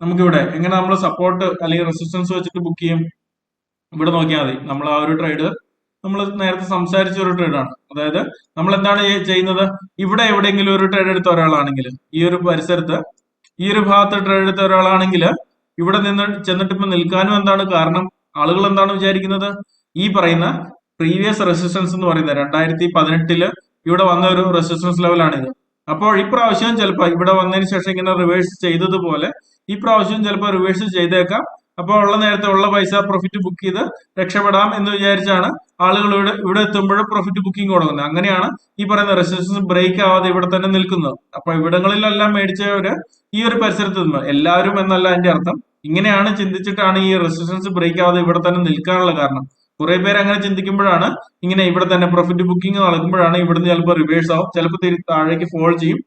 നമുക്കിവിടെ എങ്ങനെ നമ്മൾ സപ്പോർട്ട് അല്ലെങ്കിൽ റെസിസ്റ്റൻസ് വെച്ചിട്ട് ബുക്ക് ചെയ്യും? ഇവിടെ നോക്കിയാൽ മതി. നമ്മൾ ആ ഒരു ട്രേഡ് നമ്മൾ നേരത്തെ സംസാരിച്ച ഒരു ട്രേഡാണ് അതായത് നമ്മൾ എന്താണ് ചെയ്യുന്നത്? ഇവിടെ എവിടെയെങ്കിലും ഒരു ട്രേഡ് എടുത്ത ഒരാളാണെങ്കിൽ ഈ ഒരു പരിസരത്ത് ഈ ഒരു ഭാഗത്ത് ട്രേഡ് എടുത്ത ഒരാളാണെങ്കിൽ ഇവിടെ നിന്ന് ചെന്നിട്ട് ഇപ്പൊ നിൽക്കാനും എന്താണ് കാരണം? ആളുകൾ എന്താണ് വിചാരിക്കുന്നത്? ഈ പറയുന്ന പ്രീവിയസ് റെസിസ്റ്റൻസ് എന്ന് പറയുന്നത് രണ്ടായിരത്തി പതിനെട്ടിൽ ഇവിടെ വന്ന ഒരു റെസിസ്റ്റൻസ് ലെവലാണിത് അപ്പോൾ ഇപ്രാവശ്യം ചിലപ്പോൾ ഇവിടെ വന്നതിന് ശേഷം ഇങ്ങനെ റിവേഴ്സ് ചെയ്തതുപോലെ ഈ പ്രാവശ്യം ചിലപ്പോൾ റിവേഴ്സ് ചെയ്തേക്കാം. അപ്പോൾ ഉള്ള നേരത്തെ ഉള്ള പൈസ പ്രോഫിറ്റ് ബുക്ക് ചെയ്ത് രക്ഷപ്പെടാം എന്ന് വിചാരിച്ചാണ് ആളുകൾ ഇവിടെ ഇവിടെ എത്തുമ്പോൾ പ്രോഫിറ്റ് ബുക്കിംഗ് തുടങ്ങുന്നത് അങ്ങനെയാണ് ഈ പറയുന്ന റെസിസ്റ്റൻസ് ബ്രേക്ക് ആവാതെ ഇവിടെ തന്നെ നിൽക്കുന്നത്. അപ്പൊ ഇവിടങ്ങളിലെല്ലാം മേടിച്ചവര് ഈ ഒരു പരിസരത്ത് നിന്ന് എല്ലാവരും എന്നല്ല അതിന്റെ അർത്ഥം. ഇങ്ങനെയാണ് ചിന്തിച്ചിട്ടാണ് ഈ റെസിസ്റ്റൻസ് ബ്രേക്ക് ആവാതെ ഇവിടെ തന്നെ നിൽക്കാനുള്ള കാരണം. കുറെ പേര് അങ്ങനെ ചിന്തിക്കുമ്പോഴാണ് ഇങ്ങനെ ഇവിടെ തന്നെ പ്രോഫിറ്റ് ബുക്കിംഗ് നടക്കുമ്പോഴാണ് ഇവിടുന്ന് ചിലപ്പോൾ റിവേഴ്സ് ആവും. ചിലപ്പോൾ താഴേക്ക് ഫോൾ ചെയ്യും.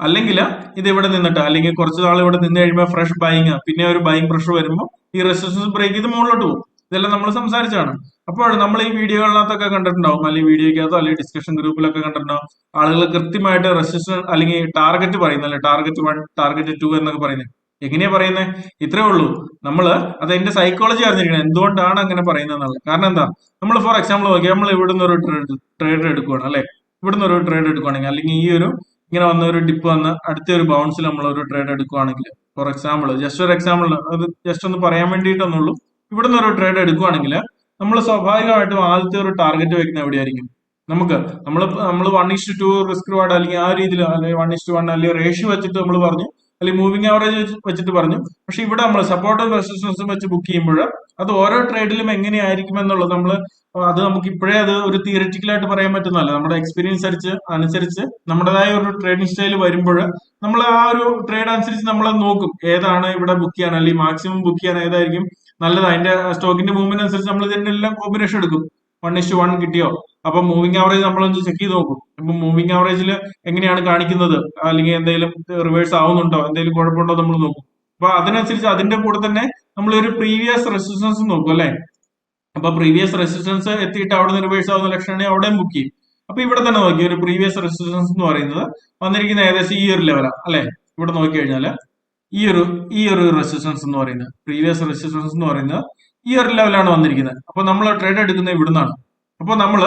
അല്ലെങ്കിൽ ഇത് ഇവിടെ നിന്നിട്ട് അല്ലെങ്കിൽ കുറച്ച് നാൾ ഇവിടെ നിന്ന് കഴിയുമ്പോൾ ഫ്രഷ് ബൈങ് പിന്നെ ഒരു ബൈങ് പ്രഷർ വരുമ്പോൾ ഈ റെസിസ്റ്റൻസ് ബ്രേക്ക് ചെയ്ത് മുകളിലോട്ട് പോകും. ഇതെല്ലാം നമ്മൾ സംസാരിച്ചാണ് അപ്പോൾ നമ്മൾ ഈ വീഡിയോകളിനകത്തൊക്കെ കണ്ടിട്ടുണ്ടാവും അല്ലെങ്കിൽ വീഡിയോക്കകത്തോ അല്ലെങ്കിൽ ഡിസ്കഷൻ ഗ്രൂപ്പിലൊക്കെ കണ്ടിട്ടുണ്ടാവും. ആളുകൾ കൃത്യമായിട്ട് റെസിസ്റ്റൻസ് അല്ലെങ്കിൽ ടാർഗറ്റ് പറയുന്നല്ലേ ടാർഗറ്റ് വൺ ടാർഗറ്റ് ടു എന്നൊക്കെ പറയുന്നത്. എങ്ങനെയാ പറയുന്നത് ഇത്രേ ഉള്ളൂ. നമ്മൾ അത് എന്റെ സൈക്കോളജി അറിഞ്ഞിരിക്കണം എന്തുകൊണ്ടാണ് അങ്ങനെ പറയുന്നത് എന്നുള്ളത് കാരണം എന്താ? നമ്മൾ ഫോർ എക്സാമ്പിൾ നോക്കി നമ്മൾ ഇവിടുന്ന് ഒരു ട്രേഡ് ട്രേഡ് എടുക്കുകയാണ് അല്ലെ? ഇവിടുന്ന് ഒരു ട്രേഡ് എടുക്കുകയാണെങ്കിൽ അല്ലെങ്കിൽ ഈ ഒരു ഇങ്ങനെ വന്ന ഒരു ഡിപ്പ് വന്ന് അടുത്ത ഒരു ബൗൺസിൽ നമ്മൾ ഒരു ട്രേഡ് എടുക്കുകയാണെങ്കിൽ ഫോർ എക്സാമ്പിൾ ജസ്റ്റ് ഒരു എക്സാമ്പിൾ അത് ജസ്റ്റ് ഒന്ന് പറയാൻ വേണ്ടിയിട്ടൊന്നുള്ളൂ. ഇവിടെ നിന്ന് ഒരു ട്രേഡ് എടുക്കുകയാണെങ്കിൽ നമ്മൾ സ്വാഭാവികമായിട്ടും ആദ്യത്തെ ഒരു ടാർഗറ്റ് വെക്കുന്ന എവിടെയായിരിക്കും? നമുക്ക് നമ്മൾ നമ്മൾ one is to two risk reward അല്ലെങ്കിൽ ആ രീതിയിൽ അല്ലെങ്കിൽ വൺ ഇഷ്ടു വൺ അല്ലെങ്കിൽ റേഷ്യോ വെച്ചിട്ട് നമ്മൾ പറഞ്ഞു അല്ലെങ്കിൽ മൂവിംഗ് ആവറേജ് വെച്ചിട്ട് പറഞ്ഞു. പക്ഷെ ഇവിടെ നമ്മൾ സപ്പോർട്ടും റെസിസ്റ്റൻസും വെച്ച് ബുക്ക് ചെയ്യുമ്പോൾ അത് ഓരോ ട്രേഡിലും എങ്ങനെയായിരിക്കും എന്നുള്ളത് നമ്മൾ അത് നമുക്ക് ഇപ്പോഴേ അത് ഒരു തിയറിറ്റിക്കൽ ആയിട്ട് പറയാൻ പറ്റുന്നതല്ല. നമ്മുടെ എക്സ്പീരിയൻസ് അടിച്ച് അനുസരിച്ച് നമ്മുടേതായ ഒരു ട്രേഡിംഗ് സ്റ്റൈൽ വരുമ്പോൾ നമ്മൾ ആ ഒരു ട്രേഡ് അനുസരിച്ച് നമ്മൾ നോക്കും. ഏതാണ് ഇവിടെ ബുക്ക് ചെയ്യാൻ അല്ലെങ്കിൽ മാക്സിമം ബുക്ക് ചെയ്യാൻ ഏതായിരിക്കും നല്ലത്. അതിന്റെ സ്റ്റോക്കിന്റെ മൂവ്മെന്റ് അനുസരിച്ച് നമ്മൾ ഇതിന്റെ എല്ലാം കോമ്പിനേഷൻ എടുക്കും. വൺ വൺ കിട്ടിയോ? അപ്പൊ മൂവിംഗ് ആവറേജ് നമ്മളൊന്ന് ചെക്ക് ചെയ്ത് നോക്കും. ഇപ്പൊ മൂവിംഗ് ആവറേജിൽ എങ്ങനെയാണ് കാണിക്കുന്നത്? അല്ലെങ്കിൽ എന്തെങ്കിലും റിവേഴ്സ് ആവുന്നുണ്ടോ? എന്തെങ്കിലും കുഴപ്പമുണ്ടോ നമ്മൾ നോക്കും. അപ്പൊ അതിനനുസരിച്ച് അതിന്റെ കൂടെ തന്നെ നമ്മൾ ഒരു പ്രീവിയസ് റെസിസ്റ്റൻസ് നോക്കും അല്ലെ? അപ്പൊ പ്രീവിയസ് റെസിസ്റ്റൻസ് എത്തിയിട്ട് അവിടെ നിന്ന് റിവേഴ്സ് ആവുന്ന ലക്ഷണമാണെങ്കിൽ അവിടെയും ബുക്ക് ചെയ്യും. അപ്പൊ ഇവിടെ തന്നെ നോക്കി ഒരു പ്രീവിയസ് റെസിസ്റ്റൻസ് എന്ന് പറയുന്നത് വന്നിരിക്കുന്ന ഏകദേശം ഈ ഒരു ലെവലാണ് അല്ലെ? ഇവിടെ നോക്കി കഴിഞ്ഞാൽ ഈ ഒരു ഈ ഒരു റെസിസ്റ്റൻസ് എന്ന് പറയുന്നത് പ്രീവിയസ് റെസിസ്റ്റൻസ് എന്ന് പറയുന്നത് ഒരു ലെവലാണ് വന്നിരിക്കുന്നത്. അപ്പൊ നമ്മൾ ട്രേഡ് എടുക്കുന്നത് ഇവിടുന്നാണ്. അപ്പൊ നമ്മൾ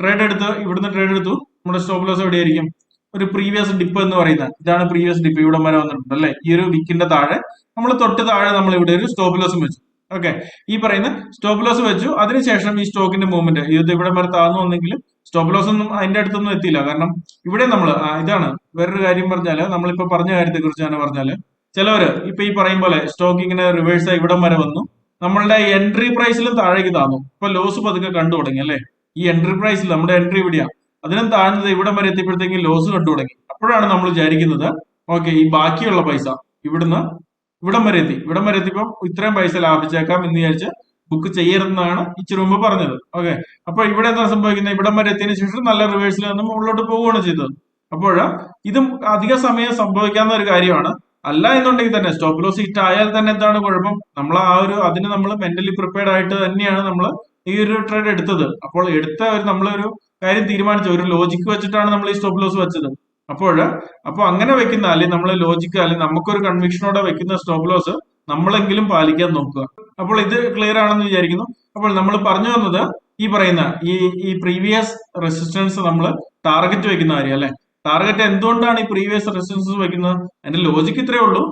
ട്രേഡ് എടുത്ത് ഇവിടുന്ന് ട്രേഡ് എടുത്തു. നമ്മുടെ സ്റ്റോപ്പ് ലോസ് എവിടെയായിരിക്കും? ഒരു പ്രീവിയസ് ഡിപ്പ് എന്ന് പറയുന്നത്. ഇതാണ് പ്രീവിയസ് ഡിപ്പ് ഇവിടെ വരെ വന്നിട്ടുണ്ട് അല്ലെ? ഈ ഒരു വിക്കിന്റെ താഴെ നമ്മൾ തൊട്ട് താഴെ നമ്മൾ ഇവിടെ ഒരു സ്റ്റോപ്പ് ലോസും വെച്ചു. ഓക്കെ ഈ പറയുന്ന സ്റ്റോപ്പ് ലോസ് വെച്ചു. അതിനുശേഷം ഈ സ്റ്റോക്കിന്റെ മൂവ്മെന്റ് ഇത് ഇവിടെ വരെ താഴ്ന്നു വന്നെങ്കിലും സ്റ്റോപ്പ് ലോസ് ഒന്നും അതിന്റെ അടുത്തൊന്നും എത്തിയില്ല. കാരണം ഇവിടെ നമ്മൾ ഇതാണ്. വേറൊരു കാര്യം പറഞ്ഞാൽ നമ്മളിപ്പോ പറഞ്ഞ കാര്യത്തെ കുറിച്ചാണ് പറഞ്ഞാൽ ചിലവര് ഇപ്പൊ ഈ പറയും പോലെ സ്റ്റോക്ക് ഇങ്ങനെ റിവേഴ്സ് ആയി ഇവിടം വരെ വന്നു. നമ്മളുടെ എൻട്രി പ്രൈസിലും താഴേക്ക് താന്നു. ഇപ്പൊ ലോസ് പതുക്കെ കണ്ടു തുടങ്ങി അല്ലെ? ഈ എൻട്രി പ്രൈസിൽ നമ്മുടെ എൻട്രി ഇവിടെയാണ് അതിനും താഴ്ന്നത് ഇവിടം വരെ എത്തിയപ്പോഴത്തേക്കും ലോസ് കണ്ടു തുടങ്ങി. അപ്പോഴാണ് നമ്മൾ വിചാരിക്കുന്നത് ഓക്കെ ഈ ബാക്കിയുള്ള പൈസ ഇവിടുന്ന് ഇവിടം വരെ എത്തി. ഇവിടം വരെ എത്തിയപ്പോൾ ഇത്രയും പൈസ ലാഭിച്ചേക്കാം എന്ന് വിചാരിച്ച് ബുക്ക് ചെയ്യരുതെന്നാണ് ഇച്ചിരി മുമ്പ് പറഞ്ഞത്. ഓക്കെ അപ്പൊ ഇവിടെ എന്താ സംഭവിക്കുന്നത്? ഇവിടം വരെ എത്തിയതിന് ശേഷം നല്ല റിവേഴ്സിൽ നിന്നും മുകളിലോട്ട് പോവുകയാണ് ചെയ്തത്. അപ്പോൾ ഇതും അധിക സമയം സംഭവിക്കാവുന്ന ഒരു കാര്യമാണ്. അല്ല എന്നുണ്ടെങ്കിൽ തന്നെ സ്റ്റോപ്പ് ലോസ് ഹിറ്റ് ആയാൽ തന്നെ എന്താണ് കുഴപ്പം? നമ്മൾ ആ ഒരു അതിന് നമ്മൾ മെന്റലി പ്രിപ്പയർഡ് ആയിട്ട് തന്നെയാണ് നമ്മൾ ഈ ഒരു ട്രേഡ് എടുത്തത്. അപ്പോൾ എടുത്ത ഒരു നമ്മളൊരു കാര്യം തീരുമാനിച്ചു. ഒരു ലോജിക്ക് വെച്ചിട്ടാണ് നമ്മൾ ഈ സ്റ്റോപ്പ് ലോസ് വെച്ചത്. അപ്പോൾ അപ്പൊ അങ്ങനെ വെക്കുന്ന അല്ലെങ്കിൽ നമ്മൾ ലോജിക്ക് അല്ലെങ്കിൽ നമുക്കൊരു കൺവിക്ഷനോടെ വെക്കുന്ന സ്റ്റോപ്പ് ലോസ് നമ്മളെങ്കിലും പാലിക്കാൻ നോക്കുക. അപ്പോൾ ഇത് ക്ലിയർ ആണെന്ന് വിചാരിക്കുന്നു. അപ്പോൾ നമ്മൾ പറഞ്ഞു വന്നത് ഈ പറയുന്ന ഈ ഈ പ്രീവിയസ് റെസിസ്റ്റൻസ് നമ്മൾ ടാർഗറ്റ് വെക്കുന്ന കാര്യം അല്ലെ? ടാർഗറ്റ് എന്തുകൊണ്ടാണ് ഈ പ്രീവിയസ് റെസിസ്റ്റൻസ് വെക്കുന്നത് അതിന്റെ ലോജിക്ക് ഇത്രേ ഉള്ളൂ.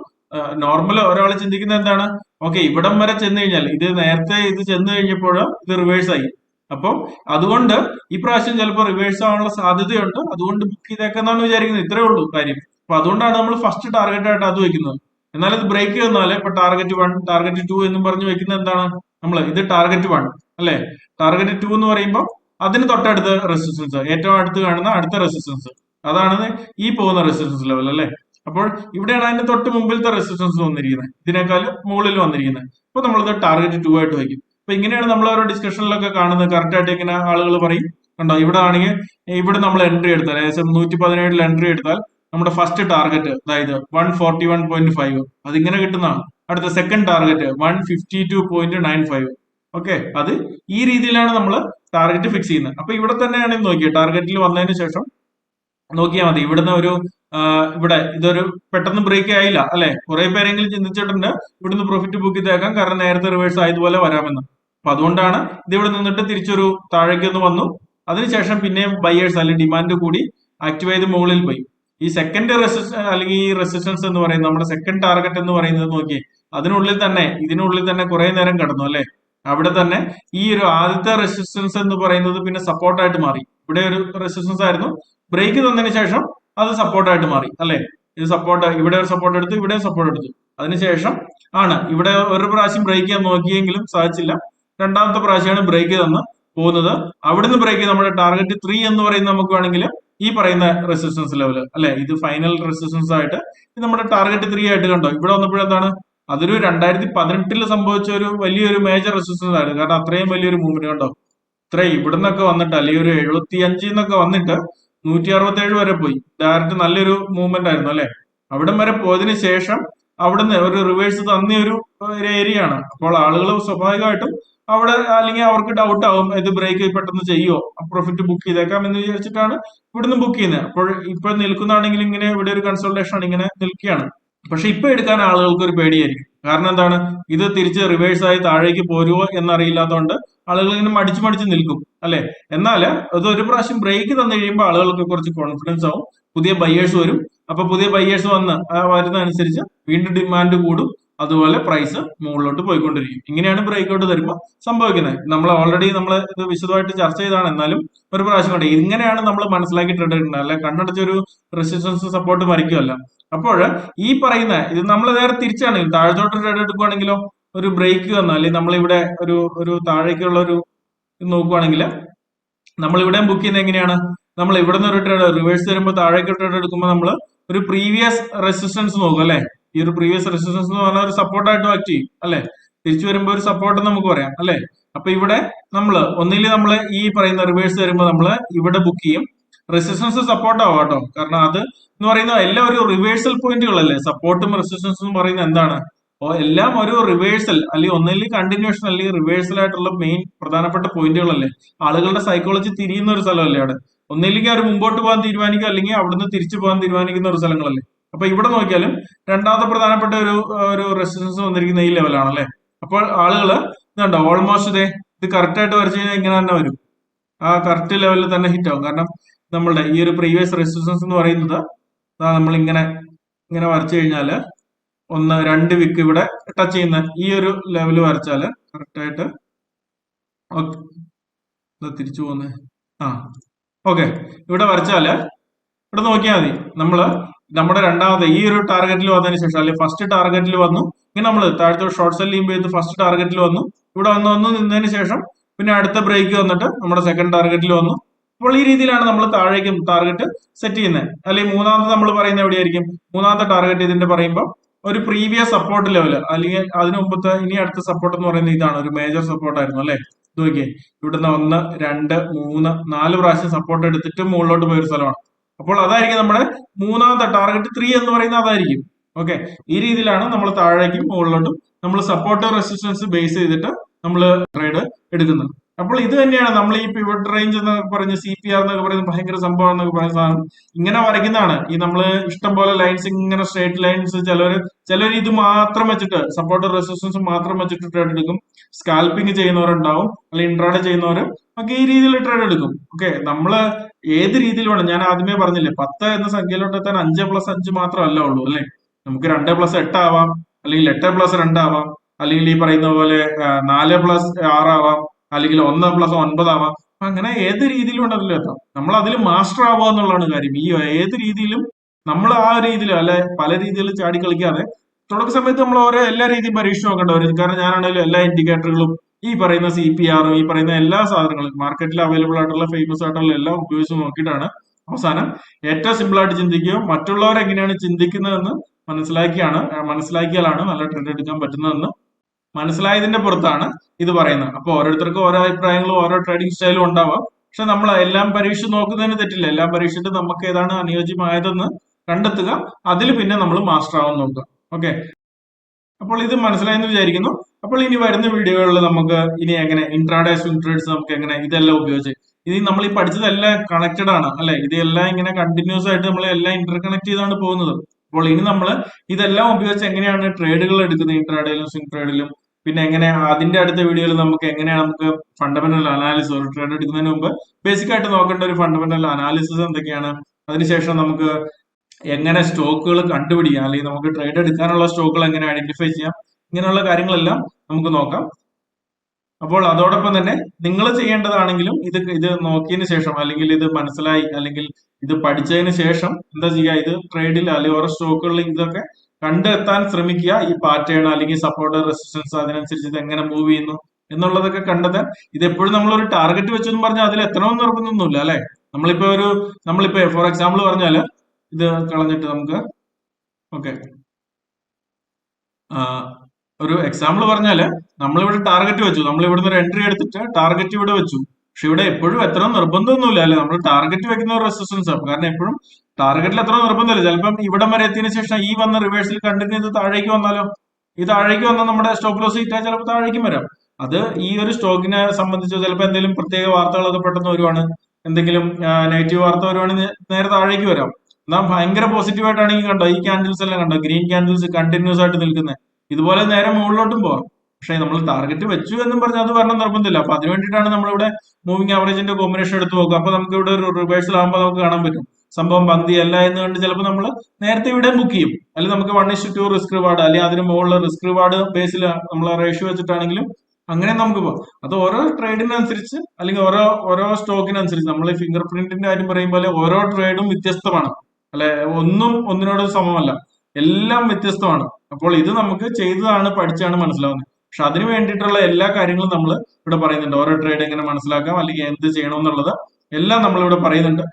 നോർമൽ ഒരാൾ ചിന്തിക്കുന്നത് എന്താണ്? ഓക്കെ ഇവിടം വരെ ചെന്ന് കഴിഞ്ഞാൽ ഇത് നേരത്തെ ഇത് ചെന്ന് കഴിഞ്ഞപ്പോൾ ഇത് റിവേഴ്സ് ആയി. അപ്പം അതുകൊണ്ട് ഈ പ്രാവശ്യം ചിലപ്പോൾ റിവേഴ്സ് ആവാനുള്ള സാധ്യതയുണ്ട്. അതുകൊണ്ട് ബുക്ക് ചെയ്തേക്കെന്നാണ് വിചാരിക്കുന്നത്. ഇത്രേ ഉള്ളൂ കാര്യം. അപ്പൊ അതുകൊണ്ടാണ് നമ്മൾ ഫസ്റ്റ് ടാർഗറ്റ് ആയിട്ട് അത് വെക്കുന്നത് എന്നാൽ ഇത് ബ്രേക്ക് വന്നാൽ ഇപ്പൊ ടാർഗറ്റ് വൺ ടാർഗറ്റ് ടു എന്നും പറഞ്ഞ് വെക്കുന്നത് എന്താണ്? നമ്മൾ ഇത് ടാർഗറ്റ് വൺ അല്ലെ? ടാർഗറ്റ് ടു എന്ന് പറയുമ്പോൾ അതിന് തൊട്ടടുത്ത റെസിസ്റ്റൻസ് ഏറ്റവും അടുത്ത് കാണുന്ന അടുത്ത റെസിസ്റ്റൻസ് അതാണ് ഈ പോകുന്ന റെസിസ്റ്റൻസ് ലെവൽ അല്ലെ? അപ്പോൾ ഇവിടെയാണ് അതിന്റെ തൊട്ട് മുമ്പിലത്തെ റെസിസ്റ്റൻസ് വന്നിരിക്കുന്നത്. ഇതിനേക്കാളും മുകളിൽ വന്നിരിക്കുന്നത്. അപ്പൊ നമ്മളിത് ടാർഗറ്റ് ടു ആയിട്ട് വയ്ക്കും. അപ്പൊ ഇങ്ങനെയാണ് നമ്മൾ ഓരോ ഡിസ്കഷനിലൊക്കെ കാണുന്നത്. കറക്റ്റ് ആയിട്ട് ഇങ്ങനെ ആളുകൾ പറയും. കണ്ടോ? ഇവിടെ ആണെങ്കിൽ ഇവിടെ നമ്മൾ എൻട്രി എടുത്താൽ ഏകദേശം നൂറ്റി പതിനേഴിൽ എൻട്രി എടുത്താൽ നമ്മുടെ ഫസ്റ്റ് ടാർഗറ്റ് അതായത് one forty one point five അതിങ്ങനെ കിട്ടുന്നതാണ്. അടുത്ത second target one fifty two point nine five okay അത് ഈ രീതിയിലാണ് നമ്മൾ ടാർഗറ്റ് ഫിക്സ് ചെയ്യുന്നത്. അപ്പൊ ഇവിടെ തന്നെയാണ് നോക്കിയത് ടാർഗറ്റിൽ വന്നതിന് ശേഷം നോക്കിയാൽ മതി. ഇവിടുന്ന് ഒരു ഇവിടെ ഇതൊരു പെട്ടെന്ന് ബ്രേക്ക് ആയില്ല അല്ലെ? കുറെ പേരെങ്കിലും ചിന്തിച്ചിട്ടുണ്ട് ഇവിടുന്ന് പ്രോഫിറ്റ് ബുക്ക് ചെയ്തേക്കാം. കാരണം നേരത്തെ റിവേഴ്സ് ആയതുപോലെ വരാമെന്ന്. അപ്പൊ അതുകൊണ്ടാണ് ഇത് ഇവിടെ നിന്നിട്ട് തിരിച്ചൊരു താഴേക്ക് ഒന്ന് വന്നു. അതിനുശേഷം പിന്നെയും ബയേഴ്സ് അല്ലെങ്കിൽ ഡിമാൻഡ് കൂടി ആക്റ്റീവ് ചെയ്ത് മുകളിൽ പോയി. ഈ സെക്കൻഡ് റെസിസ്റ്റൻസ് അല്ലെങ്കിൽ ഈ റെസിസ്റ്റൻസ് എന്ന് പറയുന്നത് നമ്മുടെ സെക്കൻഡ് ടാർഗറ്റ് എന്ന് പറയുന്നത് നോക്കി അതിനുള്ളിൽ തന്നെ ഇതിനുള്ളിൽ തന്നെ കുറെ നേരം കടന്നു അല്ലെ? അവിടെ തന്നെ ഈ ഒരു ആദ്യത്തെ റെസിസ്റ്റൻസ് എന്ന് പറയുന്നത് പിന്നെ സപ്പോർട്ടായിട്ട് മാറി. ഇവിടെ ഒരു റെസിസ്റ്റൻസ് ആയിരുന്നു. ബ്രേക്ക് തന്നതിന് ശേഷം അത് സപ്പോർട്ടായിട്ട് മാറി അല്ലെ? ഇത് സപ്പോർട്ട് ഇവിടെ ഒരു സപ്പോർട്ട് എടുത്തു ഇവിടെ സപ്പോർട്ട് എടുത്തു. അതിനുശേഷം ആണ് ഇവിടെ ഒരു പ്രാവശ്യം ബ്രേക്ക് ചെയ്യാൻ നോക്കിയെങ്കിലും സാധിച്ചില്ല. രണ്ടാമത്തെ പ്രാവശ്യമാണ് ബ്രേക്ക് തന്ന് പോകുന്നത്. അവിടുന്ന് ബ്രേക്ക് നമ്മുടെ ടാർഗറ്റ് ത്രീ എന്ന് പറയുന്ന നമുക്ക് വേണമെങ്കിൽ ഈ പറയുന്ന റെസിസ്റ്റൻസ് ലെവൽ അല്ലെ? ഇത് ഫൈനൽ റെസിസ്റ്റൻസ് ആയിട്ട് ഇത് നമ്മുടെ ടാർഗറ്റ് ത്രീ ആയിട്ട് കണ്ടോ? ഇവിടെ വന്നപ്പോഴെന്താണ്? അതൊരു രണ്ടായിരത്തി പതിനെട്ടിൽ സംഭവിച്ച ഒരു വലിയൊരു മേജർ റെസിസ്റ്റൻസ് ആയിരുന്നു. കാരണം അത്രയും വലിയൊരു മൂവ്മെന്റ് കണ്ടോ? ഇത്രയും ഇവിടെ നിന്നൊക്കെ വന്നിട്ട് അല്ലെങ്കിൽ ഒരു എഴുപത്തി അഞ്ചിൽ നിന്നൊക്കെ വന്നിട്ട് നൂറ്റി അറുപത്തി ഏഴ് വരെ പോയി. ഡയറക്റ്റ് നല്ലൊരു മൂവ്മെന്റ് ആയിരുന്നു അല്ലെ? അവിടം വരെ പോയതിന് ശേഷം അവിടുന്ന് ഒരു റിവേഴ്സ് തന്നിയ ഒരു ഏരിയ ആണ്. അപ്പോൾ ആളുകൾ സ്വാഭാവികമായിട്ടും അവിടെ അല്ലെങ്കിൽ അവർക്ക് ഡൗട്ട് ആവും ഇത് ബ്രേക്ക് പെട്ടെന്ന് ചെയ്യുമോ പ്രോഫിറ്റ് ബുക്ക് ചെയ്തേക്കാം എന്ന് വിചാരിച്ചിട്ടാണ് ഇവിടുന്ന് ബുക്ക് ചെയ്യുന്നത്. അപ്പോൾ ഇപ്പൊ നിൽക്കുന്നതാണെങ്കിൽ ഇങ്ങനെ ഇവിടെ ഒരു കൺസൾട്ടേഷൻ ആണ് ഇങ്ങനെ നിൽക്കുകയാണ്. പക്ഷെ ഇപ്പൊ എടുക്കാൻ ആളുകൾക്ക് ഒരു പേടിയായിരിക്കും. കാരണം എന്താണ്? ഇത് തിരിച്ച് റിവേഴ്സ് ആയി താഴേക്ക് പോരുമോ എന്നറിയില്ലാത്തതുകൊണ്ട് ആളുകൾ ഇങ്ങനെ മടിച്ചു മടിച്ച് നിൽക്കും അല്ലെ? എന്നാൽ അത് ഒരു പ്രാവശ്യം ബ്രേക്ക് തന്നു കഴിയുമ്പോൾ ആളുകൾക്ക് കുറച്ച് കോൺഫിഡൻസ് ആവും. പുതിയ ബയ്യേഴ്സ് വരും. അപ്പൊ പുതിയ ബയ്യേഴ്സ് വന്ന് വരുന്ന അനുസരിച്ച് വീണ്ടും ഡിമാൻഡ് കൂടും. അതുപോലെ പ്രൈസ് മുകളിലോട്ട് പോയിക്കൊണ്ടിരിക്കും. ഇങ്ങനെയാണ് ബ്രേക്ക് ഔട്ട് തരുമ്പോൾ സംഭവിക്കുന്നത്. നമ്മൾ ഓൾറെഡി നമ്മൾ ഇത് വിശദമായിട്ട് ചർച്ച ചെയ്താണ്. എന്നാലും ഒരു പ്രാവശ്യം കൊണ്ട്? ഇങ്ങനെയാണ് നമ്മൾ മനസ്സിലാക്കി ട്രേഡ് എടുക്കുന്നത് അല്ലെ കണ്ണടച്ചൊരു റെസിസ്റ്റൻസ് സപ്പോർട്ട് മരിക്കുമല്ല അപ്പോൾ ഈ പറയുന്ന ഇത് നമ്മൾ നേരെ തിരിച്ചാണ്. താഴത്തോട്ട് ട്രേഡ് എടുക്കുവാണെങ്കിലോ ഒരു ബ്രേക്ക് വന്ന. അല്ലെങ്കിൽ നമ്മളിവിടെ ഒരു ഒരു താഴേക്കുള്ള ഒരു നോക്കുവാണെങ്കിൽ നമ്മൾ ഇവിടെ ബുക്ക് ചെയ്യുന്നത് എങ്ങനെയാണ്? നമ്മൾ ഇവിടെ നിന്ന് ഒരു ട്രേഡ് റിവേഴ്സ് വരുമ്പോൾ താഴേക്ക് ട്രേഡ് എടുക്കുമ്പോൾ നമ്മൾ ഒരു പ്രീവിയസ് റെസിസ്റ്റൻസ് നോക്കും അല്ലെ? ഈ ഒരു പ്രീവിയസ് റെസിസ്റ്റൻസ് എന്ന് പറഞ്ഞാൽ ഒരു സപ്പോർട്ടായിട്ട് ആക്ട് ചെയ്യും അല്ലെ? തിരിച്ചു വരുമ്പോൾ ഒരു സപ്പോർട്ട് നമുക്ക് പറയാം അല്ലെ? അപ്പൊ ഇവിടെ നമ്മൾ ഒന്നിൽ നമ്മൾ ഈ പറയുന്ന റിവേഴ്സ് വരുമ്പോൾ നമ്മൾ ഇവിടെ ബുക്ക് ചെയ്യും. റെസിസ്റ്റൻസ് സപ്പോർട്ട് ആവും കേട്ടോ. കാരണം അത് എന്ന് പറയുന്നത് എല്ലാം ഒരു റിവേഴ്സൽ പോയിന്റുകളല്ലേ സപ്പോർട്ടും റെസിസ്റ്റൻസും പറയുന്നത് എന്താണ്? എല്ലാം ഒരു റിവേഴ്സൽ അല്ലെങ്കിൽ ഒന്നില്ലെങ്കിൽ കണ്ടിന്യൂഷൻ അല്ലെങ്കിൽ റിവേഴ്സൽ ആയിട്ടുള്ള മെയിൻ പ്രധാനപ്പെട്ട പോയിന്റുകളല്ലേ ആളുകളുടെ സൈക്കോളജി തിരിയുന്ന ഒരു സ്ഥലമല്ലേ അവിടെ? ഒന്നില്ലെങ്കിൽ അവർ മുമ്പോട്ട് പോകാൻ തീരുമാനിക്കുക അല്ലെങ്കിൽ അവിടുന്ന് തിരിച്ചു പോകാൻ തീരുമാനിക്കുന്ന ഒരു സ്ഥലങ്ങളല്ലേ? അപ്പൊ ഇവിടെ നോക്കിയാലും രണ്ടാമത്തെ പ്രധാനപ്പെട്ട ഒരു ഒരു റെസിസ്റ്റൻസ് വന്നിരിക്കുന്ന ഈ ലെവലാണ് അല്ലെ? അപ്പോൾ ആളുകൾ ഇതുണ്ടോ? ഓൾമോസ്റ്റ് ഇത് കറക്റ്റ് ആയിട്ട് വരച്ചു കഴിഞ്ഞാൽ ഇങ്ങനെ തന്നെ വരും. ആ കറക്റ്റ് ലെവലിൽ തന്നെ ഹിറ്റ് ആവും. കാരണം നമ്മളുടെ ഈ ഒരു പ്രീവിയസ് റെസിസ്റ്റൻസ് എന്ന് പറയുന്നത് നമ്മൾ ഇങ്ങനെ ഇങ്ങനെ വരച്ചു കഴിഞ്ഞാൽ ഒന്ന് രണ്ട് വിക്ക് ഇവിടെ ടച്ച് ചെയ്യുന്ന ഈ ഒരു ലെവൽ വരച്ചാൽ കറക്റ്റ് ആയിട്ട് ഓക്കെ തിരിച്ചു പോകുന്നത് ആ ഓക്കെ ഇവിടെ വരച്ചാൽ ഇവിടെ നോക്കിയാൽ മതി. നമ്മൾ നമ്മുടെ രണ്ടാമത്തെ ഈ ഒരു ടാർഗറ്റിൽ വന്നതിന് ശേഷം അല്ലെങ്കിൽ ഫസ്റ്റ് ടാർഗറ്റിൽ വന്നു ഇങ്ങനെ നമ്മൾ താഴത്തെ ഷോർട്ട് സെൽ ചെയ്യുമ്പോൾ ഇത് ഫസ്റ്റ് ടാർഗറ്റിൽ വന്നു ഇവിടെ വന്ന് വന്ന് നിന്നതിന് ശേഷം പിന്നെ അടുത്ത ബ്രേക്ക് വന്നിട്ട് നമ്മുടെ സെക്കൻഡ് ടാർഗറ്റിൽ വന്നു അപ്പോൾ ഈ രീതിയിലാണ് നമ്മൾ താഴേക്കും ടാർഗറ്റ് സെറ്റ് ചെയ്യുന്നത്. അല്ലെങ്കിൽ മൂന്നാമത്തെ നമ്മൾ പറയുന്നത് എവിടെയായിരിക്കും? മൂന്നാമത്തെ ടാർഗറ്റ് ഇതിന്റെ പറയുമ്പോൾ ഒരു പ്രീവിയസ് സപ്പോർട്ട് ലെവൽ അല്ലെങ്കിൽ അതിനു മുമ്പത്തെ ഇനി അടുത്ത സപ്പോർട്ട് എന്ന് പറയുന്നത് ഇതാണ്. ഒരു മേജർ സപ്പോർട്ട് ആയിരുന്നു അല്ലെ? നോക്കിയേ. ഇവിടുന്ന് ഒന്ന് രണ്ട് മൂന്ന് നാല് പ്രാവശ്യം സപ്പോർട്ട് എടുത്തിട്ട് മുകളിലോട്ട് പോയൊരു സ്ഥലമാണ്. അപ്പോൾ അതായിരിക്കും നമ്മുടെ മൂന്നാമത്തെ ടാർഗറ്റ് ത്രീ എന്ന് പറയുന്നത് അതായിരിക്കും. ഓക്കെ ഈ രീതിയിലാണ് നമ്മൾ താഴേക്കും മുകളിലോട്ടും നമ്മൾ സപ്പോർട്ട് റെസിസ്റ്റൻസ് ബേസ് ചെയ്തിട്ട് നമ്മൾ ട്രേഡ് എടുക്കുന്നത്. അപ്പോൾ ഇത് തന്നെയാണ് നമ്മൾ ഈ പിവറ്റ് റേഞ്ച് എന്നൊക്കെ പറഞ്ഞ് സി പി ആർ എന്നൊക്കെ പറയുന്ന ഭയങ്കര സംഭവം എന്നൊക്കെ പറയുന്ന സാധനം. ഇങ്ങനെ വരയ്ക്കുന്നതാണ്. ഈ നമ്മൾ ഇഷ്ടം പോലെ ലൈൻസ് ഇങ്ങനെ സ്ട്രേറ്റ് ലൈൻസ് ചിലർ ചിലർ ഇത് മാത്രം വെച്ചിട്ട് സപ്പോർട്ട് റെസിസ്റ്റൻസ് മാത്രം വെച്ചിട്ട് ട്രേഡ് എടുക്കും. സ്കാൽപ്പിംഗ് ചെയ്യുന്നവരുണ്ടാവും. അല്ലെങ്കിൽ ഇൻട്രാഡ് ചെയ്യുന്നവർ ഒക്കെ ഈ രീതിയിൽ ട്രേഡ് എടുക്കും. ഓക്കെ നമ്മൾ ഏത് രീതിയിൽ വേണം ഞാൻ ആദ്യമേ പറഞ്ഞില്ലേ പത്ത് എന്ന സംഖ്യയിലോട്ട് എത്താൻ അഞ്ച് പ്ലസ് അഞ്ച് മാത്രമല്ല ഉള്ളൂ അല്ലെ? നമുക്ക് രണ്ട് പ്ലസ് എട്ടാവാം അല്ലെങ്കിൽ എട്ട് പ്ലസ് രണ്ടാവാം അല്ലെങ്കിൽ ഈ പറയുന്ന പോലെ നാല് പ്ലസ് ആറാവാം അല്ലെങ്കിൽ ഒന്ന് പ്ലസ് ഒൻപതാവാം അങ്ങനെ ഏത് രീതിയിലും ഉണ്ടല്ലോ എത്താം നമ്മൾ അതിൽ മാസ്റ്റർ ആവുക എന്നുള്ളതാണ് കാര്യം. ഈ ഏത് രീതിയിലും നമ്മൾ ആ രീതിയിൽ അല്ലെ പല രീതിയിൽ ചാടി കളിക്കാതെ തുടക്ക സമയത്ത് നമ്മൾ ഓരോ എല്ലാ രീതിയും പരീക്ഷ നോക്കേണ്ട? വരും കാരണം ഞാനാണെങ്കിലും എല്ലാ ഇൻഡിക്കേറ്ററുകളും ഈ പറയുന്ന സി പി ആറും ഈ പറയുന്ന എല്ലാ സാധനങ്ങളും മാർക്കറ്റിൽ അവൈലബിൾ ആയിട്ടുള്ള ഫേമസ് ആയിട്ടുള്ള എല്ലാം ഉപയോഗിച്ച് നോക്കിയിട്ടാണ് അവസാനം ഏറ്റവും സിമ്പിൾ ആയിട്ട് ചിന്തിക്കുക മറ്റുള്ളവർ എങ്ങനെയാണ് ചിന്തിക്കുന്നതെന്ന് മനസ്സിലാക്കിയാണ് മനസ്സിലാക്കിയാലാണ് നല്ല ട്രെൻഡ് എടുക്കാൻ പറ്റുന്നതെന്ന് മനസ്സിലായതിന്റെ പുറത്താണ് ഇത് പറയുന്നത്. അപ്പൊ ഓരോരുത്തർക്കും ഓരോ അഭിപ്രായങ്ങളും ഓരോ ട്രേഡിംഗ് സ്റ്റൈലും ഉണ്ടാവാം. പക്ഷെ നമ്മൾ എല്ലാം പരീക്ഷ നോക്കുന്നതിന് തെറ്റില്ല. എല്ലാം പരീക്ഷിച്ചിട്ട് നമുക്ക് ഏതാണ് അനുയോജ്യമായതെന്ന് കണ്ടെത്തുക. അതിൽ പിന്നെ നമ്മൾ മാസ്റ്റർ ആവാൻ നോക്കുക. ഓക്കെ അപ്പോൾ ഇത് മനസ്സിലായെന്ന് വിചാരിക്കുന്നു. അപ്പോൾ ഇനി വരുന്ന വീഡിയോകളിൽ നമുക്ക് ഇനി എങ്ങനെ ഇൻട്രാഡേ സ്വിംഗ് ട്രേഡ്സ് നമുക്ക് എങ്ങനെ ഇതെല്ലാം ഉപയോഗിച്ച് ഇനി നമ്മൾ ഈ പഠിച്ചതെല്ലാം കണക്റ്റഡ് ആണ് അല്ലെ? ഇതെല്ലാം ഇങ്ങനെ കണ്ടിന്യൂസ് ആയിട്ട് നമ്മൾ എല്ലാം ഇന്റർ കണക്ട് ചെയ്താണ് പോകുന്നത്. അപ്പോൾ ഇനി നമ്മൾ ഇതെല്ലാം ഉപയോഗിച്ച് എങ്ങനെയാണ് ട്രേഡുകൾ എടുക്കുന്നത്? ഇൻട്രാഡേയിലും സ്വിംഗ് ട്രേഡിലും പിന്നെ എങ്ങനെ അതിന്റെ അടുത്ത വീഡിയോയിൽ നമുക്ക് എങ്ങനെയാണ് നമുക്ക് ഫണ്ടമെന്റൽ അനാലിസിസ് ഒരു ട്രേഡ് എടുക്കുന്നതിന് മുമ്പ് ബേസിക് ആയിട്ട് നോക്കേണ്ട ഒരു ഫണ്ടമെന്റൽ അനാലിസിസ് എന്തൊക്കെയാണ്? അതിനുശേഷം നമുക്ക് എങ്ങനെ സ്റ്റോക്കുകൾ കണ്ടുപിടിക്കാം? അല്ലെങ്കിൽ നമുക്ക് ട്രേഡ് എടുക്കാനുള്ള സ്റ്റോക്കുകൾ എങ്ങനെ ഐഡന്റിഫൈ ചെയ്യാം? ഇങ്ങനെയുള്ള കാര്യങ്ങളെല്ലാം നമുക്ക് നോക്കാം. അപ്പോൾ അതോടൊപ്പം തന്നെ നിങ്ങൾ ചെയ്യേണ്ടതാണെങ്കിലും ഇത് ഇത് നോക്കിയതിന് ശേഷം അല്ലെങ്കിൽ ഇത് മനസ്സിലായി അല്ലെങ്കിൽ ഇത് പഠിച്ചതിന് ശേഷം എന്താ ചെയ്യുക? ഇത് ട്രേഡിൽ അല്ലെങ്കിൽ ഓരോ സ്റ്റോക്കുകളിൽ ഇതൊക്കെ കണ്ടെത്താൻ ശ്രമിക്കുക. ഈ പാറ്റേൺ അല്ലെങ്കിൽ സപ്പോർട്ട് റെസിസ്റ്റൻസ് അതിനനുസരിച്ച് ഇത് എങ്ങനെ മൂവ് ചെയ്യുന്നു എന്നുള്ളതൊക്കെ കണ്ടെത്താൻ ഇത് എപ്പോഴും നമ്മൾ ഒരു ടാർഗറ്റ് വെച്ചെന്ന് പറഞ്ഞാൽ അതിൽ ഒന്നും നിർബന്ധമൊന്നുമില്ല അല്ലെ? നമ്മളിപ്പോ ഒരു നമ്മളിപ്പോ ഫോർ എക്സാമ്പിൾ പറഞ്ഞാൽ ഇത് കളഞ്ഞിട്ട് നമുക്ക് ഓക്കെ ഒരു എക്സാമ്പിൾ പറഞ്ഞാൽ നമ്മളിവിടെ ടാർഗറ്റ് വെച്ചു. നമ്മൾ ഇവിടുന്ന് ഒരു എൻട്രി എടുത്തിട്ട് ടാർഗറ്റ് ഇവിടെ വെച്ചു. പക്ഷെ ഇവിടെ എപ്പോഴും എത്ര നിർബന്ധമൊന്നുമില്ല അല്ലെ? നമ്മൾ ടാർഗറ്റ് വെക്കുന്ന റെസിസ്റ്റൻസ് ആണ്. കാരണം എപ്പോഴും ടാർഗറ്റിൽ എത്ര നിർബന്ധമില്ല. ചിലപ്പം ഇവിടം വരെ എത്തിയതിനു ശേഷം ഈ വന്ന റിവേഴ്സിൽ കണ്ടിന്യൂ ചെയ്ത് താഴേക്ക് വന്നാലോ? ഈ താഴേക്ക് വന്നാൽ നമ്മുടെ സ്റ്റോപ്പ് ലോസ് ഇറ്റാ ചിലപ്പോൾ താഴേക്കും വരാം. അത് ഈ ഒരു സ്റ്റോക്കിനെ സംബന്ധിച്ച് ചിലപ്പോൾ എന്തെങ്കിലും പ്രത്യേക വാർത്തകളൊക്കെ പെട്ടെന്ന് വരുവാണ്. എന്തെങ്കിലും നെഗറ്റീവ് വാർത്ത വരുവാണെങ്കിൽ നേരെ താഴേക്ക് വരാം. എന്നാൽ ഭയങ്കര പോസിറ്റീവ് ആയിട്ടാണെങ്കിൽ കണ്ടോ ഈ ക്യാൻഡിൽസ് എല്ലാം കണ്ടോ? ഗ്രീൻ ക്യാൻഡിൽസ് കണ്ടിന്യൂസ് ആയിട്ട് നിൽക്കുന്നത് ഇതുപോലെ നേരെ മുകളിലോട്ടും പോവാം. പക്ഷേ നമ്മൾ ടാർഗറ്റ് വെച്ചു എന്നും പറഞ്ഞ് അത് വരണം നിർബന്ധമില്ല. അപ്പൊ അതിന് വേണ്ടിയിട്ടാണ് നമ്മളിവിടെ മൂവിംഗ് ആവറേജിന്റെ കോമ്പിനേഷൻ എടുത്ത് നോക്കുക. അപ്പൊ നമുക്ക് ഇവിടെ ഒരു റിവേഴ്സൽ ആകുമ്പോൾ നമുക്ക് കാണാൻ പറ്റും. സംഭവം പന്തി അല്ല എന്ന് കണ്ട് ചിലപ്പോൾ നമ്മൾ നേരത്തെ ഇവിടെ ബുക്ക് ചെയ്യും. അല്ലെങ്കിൽ നമുക്ക് one is to two risk reward അല്ലെങ്കിൽ അതിന് മുകളിൽ റിസ്ക് റിവാർഡ് ബേസിൽ നമ്മൾ റേഷ്യോ വെച്ചിട്ടാണെങ്കിലും അങ്ങനെ നമുക്ക് പോകാം അത് ഓരോ ട്രേഡിനനുസരിച്ച് അല്ലെങ്കിൽ ഓരോ ഓരോ സ്റ്റോക്കിനനുസരിച്ച് നമ്മൾ ഫിംഗർ പ്രിന്റിന്റെ കാര്യം പറയുമ്പോൾ ഓരോ ട്രേഡും വ്യത്യസ്തമാണ്. അല്ലെ ഒന്നും ഒന്നിനോട് സമമല്ല. എല്ലാം വ്യത്യസ്തമാണ്. അപ്പോൾ ഇത് നമുക്ക് ചെയ്തതാണ് പഠിച്ചാണ് മനസ്സിലാവുന്നത്. പക്ഷെ അതിന് വേണ്ടിയിട്ടുള്ള എല്ലാ കാര്യങ്ങളും നമ്മൾ ഇവിടെ പറയുന്നുണ്ട്. ഓരോ ട്രേഡ് എങ്ങനെ മനസ്സിലാക്കാം അല്ലെങ്കിൽ എന്ത് ചെയ്യണം എന്നുള്ളത് എല്ലാം നമ്മൾ ഇവിടെ പറയുന്നുണ്ട്.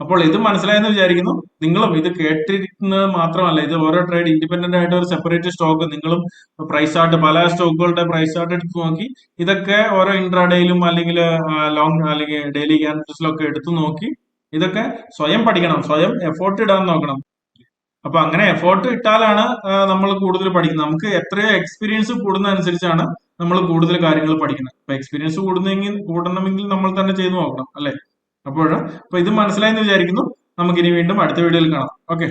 അപ്പോൾ ഇത് മനസ്സിലായെന്ന് വിചാരിക്കുന്നു. നിങ്ങളും ഇത് കേട്ടിരിക്കുന്നത് മാത്രമല്ല ഇത് ഓരോ ട്രേഡ് ഇൻഡിപെൻഡന്റ് ആയിട്ട് ഒരു സെപ്പറേറ്റ് സ്റ്റോക്ക് നിങ്ങളും പ്രൈസ് ആർട്ട് പല സ്റ്റോക്കുകളുടെ പ്രൈസ് ആർട്ട് എടുത്ത് നോക്കി. ഇതൊക്കെ ഓരോ ഇൻട്രാഡേയിലും അല്ലെങ്കിൽ ലോങ് അല്ലെങ്കിൽ ഡെയിലി ക്യാൻഡിൽസിലൊക്കെ എടുത്തു നോക്കി. ഇതൊക്കെ സ്വയം പഠിക്കണം സ്വയം എഫോർട്ട് ഇടാൻ നോക്കണം. അപ്പൊ അങ്ങനെ എഫേർട്ട് ഇട്ടാലാണ് നമ്മൾ കൂടുതൽ പഠിക്കുന്നത്. നമുക്ക് എത്രയോ എക്സ്പീരിയൻസ് കൂടുന്ന അനുസരിച്ചാണ് നമ്മൾ കൂടുതൽ കാര്യങ്ങൾ പഠിക്കുന്നത്. അപ്പൊ എക്സ്പീരിയൻസ് കൂടുന്നെങ്കിൽ കൂടണമെങ്കിൽ നമ്മൾ തന്നെ ചെയ്തു നോക്കണം അല്ലെ? അപ്പോൾ അപ്പൊ ഇത് മനസ്സിലായെന്ന് വിചാരിക്കുന്നു. നമുക്കിനി വീണ്ടും അടുത്ത വീഡിയോയിൽ കാണാം. ഓക്കെ